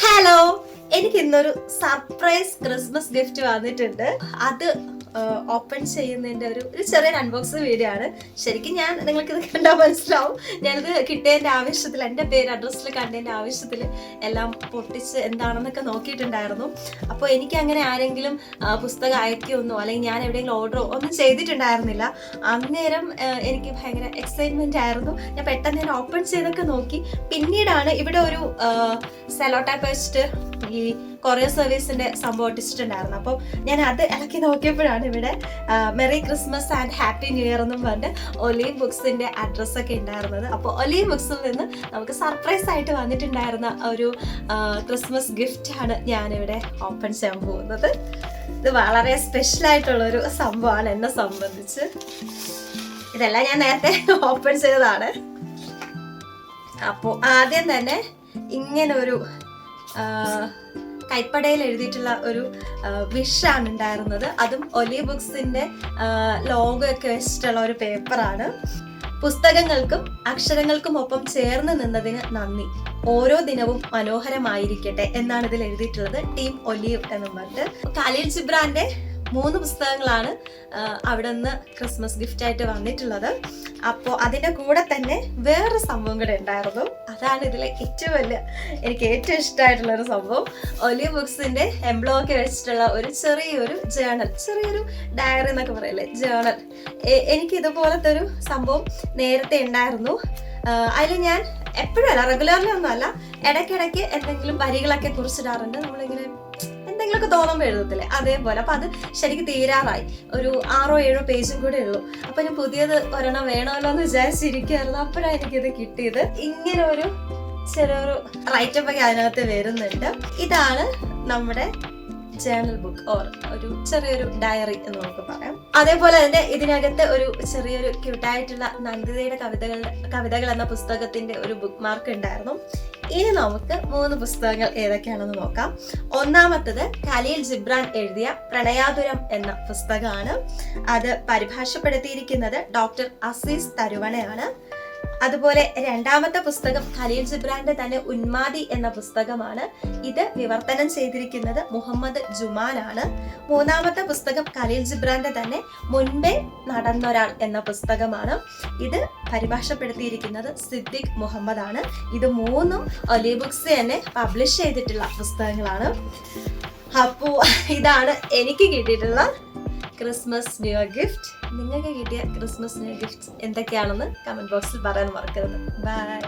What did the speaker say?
Hello എനിക്ക് ഇന്നൊരു surprise Christmas gift വന്നിട്ടുണ്ട്. അത് ഓപ്പൺ ചെയ്യുന്നതിന്റെ ഒരു ഒരു ചെറിയൊരു അൺബോക്സ് വീഡിയോ ആണ്. ശരിക്കും ഞാൻ നിങ്ങൾക്ക് ഇത് കണ്ടാൽ മനസ്സിലാവും. ഞാനിത് കിട്ടിയതിന്റെ ആവശ്യത്തിൽ എന്റെ പേര് അഡ്രസ്സിൽ കണ്ടതിന്റെ ആവശ്യത്തിൽ എല്ലാം പൊട്ടിച്ച് എന്താണെന്നൊക്കെ നോക്കിയിട്ടുണ്ടായിരുന്നു. അപ്പോൾ എനിക്ക് അങ്ങനെ ആരെങ്കിലും പുസ്തകം അയക്കുകയൊന്നോ അല്ലെങ്കിൽ ഞാൻ എവിടെയെങ്കിലും ഓർഡറോ ഒന്നും ചെയ്തിട്ടുണ്ടായിരുന്നില്ല. അന്നേരം എനിക്ക് ഭയങ്കര എക്സൈറ്റ്മെന്റ് ആയിരുന്നു. ഞാൻ പെട്ടെന്ന് ഞാൻ ഓപ്പൺ ചെയ്തൊക്കെ നോക്കി. പിന്നീടാണ് ഇവിടെ ഒരു സെലോ പേസ്റ്റ് ഈ കൊറിയർ സർവീസിന്റെ സംഭവം ഒട്ടിച്ചിട്ടുണ്ടായിരുന്നു. അപ്പോൾ ഞാൻ അത് ഇളക്കി നോക്കിയപ്പോഴാണ് ഇവിടെ merry Christmas and happy new year എന്നും പറഞ്ഞ് ഒലീവ് ബുക്സിന്റെ അഡ്രസ്സ് ഒക്കെ ഉണ്ടായിരുന്നത്. അപ്പോൾ ഒലീവ് ബുക്സിൽ നിന്ന് നമുക്ക് സർപ്രൈസ് ആയിട്ട് വന്നിട്ടുണ്ടായിരുന്ന ഒരു ക്രിസ്മസ് ഗിഫ്റ്റ് ആണ് ഞാനിവിടെ ഓപ്പൺ ചെയ്യാൻ പോകുന്നത്. ഇത് വളരെ സ്പെഷ്യൽ ആയിട്ടുള്ള ഒരു സംഭവമാണ് എന്നെ സംബന്ധിച്ച്. ഇതെല്ലാം ഞാൻ നേരത്തെ ഓപ്പൺ ചെയ്തതാണ്. അപ്പോൾ ആദ്യം തന്നെ ഇങ്ങനെ ഒരു കൈപ്പടയിൽ എഴുതിയിട്ടുള്ള ഒരു വിഷാണ് ഉണ്ടായിരുന്നത്. അതും ഒലി ബുക്സിന്റെ ലോഗോ ഒക്കെ വെച്ചിട്ടുള്ള ഒരു പേപ്പറാണ്. പുസ്തകങ്ങൾക്കും അക്ഷരങ്ങൾക്കും ഒപ്പം ചേർന്ന് നിന്നതിന് നന്ദി. ഓരോ ദിനവും മനോഹരമായിരിക്കട്ടെ എന്നാണ് ഇതിൽ എഴുതിയിട്ടുള്ളത്. ടീം ഒലീവ് എന്ന് പറഞ്ഞിട്ട്. ഖലീൽ ജിബ്രാന്റെ മൂന്ന് പുസ്തകങ്ങളാണ് അവിടെ നിന്ന് ക്രിസ്മസ് ഗിഫ്റ്റ് ആയിട്ട് വന്നിട്ടുള്ളത്. അപ്പോൾ അതിന്റെ കൂടെ തന്നെ വേറൊരു സംഭവം കൂടെ ഉണ്ടായിരുന്നു. അതാണ് ഇതിലെ ഏറ്റവും വലിയ എനിക്ക് ഏറ്റവും ഇഷ്ടമായിട്ടുള്ളൊരു സംഭവം. ഒലിയ ബുക്സിന്റെ എംബ്ലോ ഒക്കെ വെച്ചിട്ടുള്ള ഒരു ചെറിയൊരു ജേണൽ ചെറിയൊരു ഡയറി എന്നൊക്കെ പറയല്ലേ ജേണൽ എനിക്ക് ഇതുപോലത്തെ ഒരു സംഭവം നേരത്തെ ഉണ്ടായിരുന്നു. അതിൽ ഞാൻ എപ്പോഴും അല്ല റെഗുലർലി ഒന്നുമല്ല ഇടയ്ക്കിടയ്ക്ക് എന്തെങ്കിലും വരികളൊക്കെ കുറിച്ചിടാറുണ്ട്. നമ്മളിങ്ങനെ എന്തെങ്കിലുമൊക്കെ തോന്നുമ്പോൾ എഴുതത്തില്ലേ? അതേപോലെ. അപ്പൊ അത് ശരിക്കും തീരാറായി. ഒരു ആറോ ഏഴോ പേജും കൂടെ ഉള്ളൂ. അപ്പൊ ഞാൻ പുതിയത് ഒരെണ്ണം വേണമല്ലോ എന്ന് വിചാരിച്ചിരിക്കുകയായിരുന്നു. അപ്പോഴാണ് എനിക്കിത് കിട്ടിയത്. ഇങ്ങനെ ഒരു ചെറിയൊരു റൈറ്റപ്പ് ഒക്കെ അതിനകത്ത് വരുന്നുണ്ട്. ഇതാണ് നമ്മുടെ ജേണൽ ബുക്ക് ഓർ ഒരു ചെറിയൊരു ഡയറി എന്ന് നമുക്ക് പറയാം. അതേപോലെ തന്നെ ഇതിനകത്ത് ഒരു ചെറിയൊരു ക്യൂട്ടായിട്ടുള്ള നന്ദിതയുടെ കവിതകൾ കവിതകൾ എന്ന പുസ്തകത്തിന്റെ ഒരു ബുക്ക് മാർക്ക് ഉണ്ടായിരുന്നു. ഇനി നമുക്ക് മൂന്ന് പുസ്തകങ്ങൾ ഏതൊക്കെയാണെന്ന് നോക്കാം. ഒന്നാമത്തത് ഖലീൽ ജിബ്രാൻ എഴുതിയ പ്രണയാതുരം എന്ന പുസ്തകമാണ്. അത് പരിഭാഷപ്പെടുത്തിയിരിക്കുന്നത് ഡോക്ടർ അസീസ് തരുവണയാണ്. അതുപോലെ രണ്ടാമത്തെ പുസ്തകം ഖലീൽ ജിബ്രാന്റെ തന്നെ ഉന്മാദി എന്ന പുസ്തകമാണ്. ഇത് വിവർത്തനം ചെയ്തിരിക്കുന്നത് മുഹമ്മദ് ജുമാൻ ആണ് മൂന്നാമത്തെ പുസ്തകം ഖലീൽ ജിബ്രാന്റെ തന്നെ മുൻപേ നടന്നൊരാൾ എന്ന പുസ്തകമാണ്. ഇത് പരിഭാഷപ്പെടുത്തിയിരിക്കുന്നത് സിദ്ദിഖ് മുഹമ്മദ് ആണ് ഇത് മൂന്നും ഒലി ബുക്സ് തന്നെ പബ്ലിഷ് ചെയ്തിട്ടുള്ള പുസ്തകങ്ങളാണ്. അപ്പോൾ ഇതാണ് എനിക്ക് കിട്ടിയിട്ടുള്ള ക്രിസ്മസ് ന്യൂ ഇയർ ഗിഫ്റ്റ് നിങ്ങൾക്ക് കിട്ടിയ ക്രിസ്മസ് ന്യൂ ഇയർ ഗിഫ്റ്റ്സ് എന്തൊക്കെയാണെന്ന് കമന്റ് ബോക്സിൽ പറയാൻ മറക്കരുത്. ബൈ